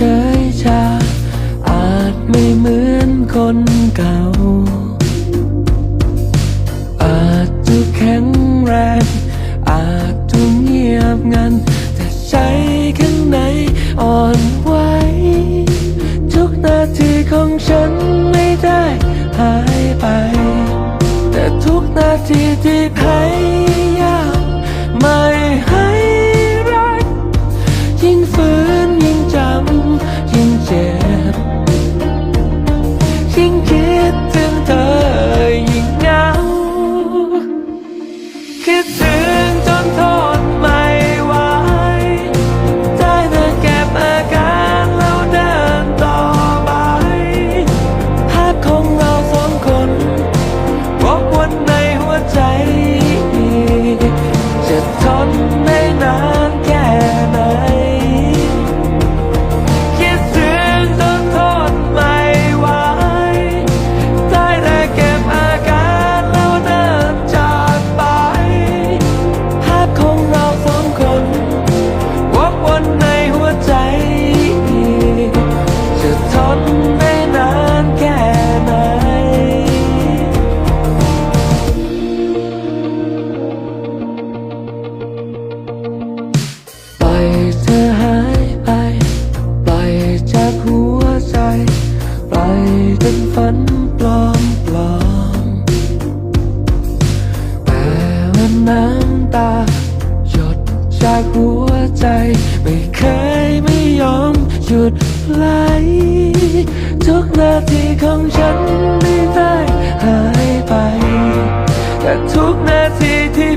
เฉยชา อาจไม่เหมือนคนเก่า อาจจะแข็งแรง อาจดูเงียบงัน แต่ใจข้างในอ่อนไหวทุกนาทีของฉันไม่ได้หายไป แต่ทุกนาทีที่ tanto เธอหายไปปจากหัวใจปจนฝันปลอมปแต่น้ำตาหยดจากหัวใจ ไม่เคยไม่ยอมหยุดไหลทุกนาทีของฉันไม่ได้หายไป แต่ทุกนาทีที่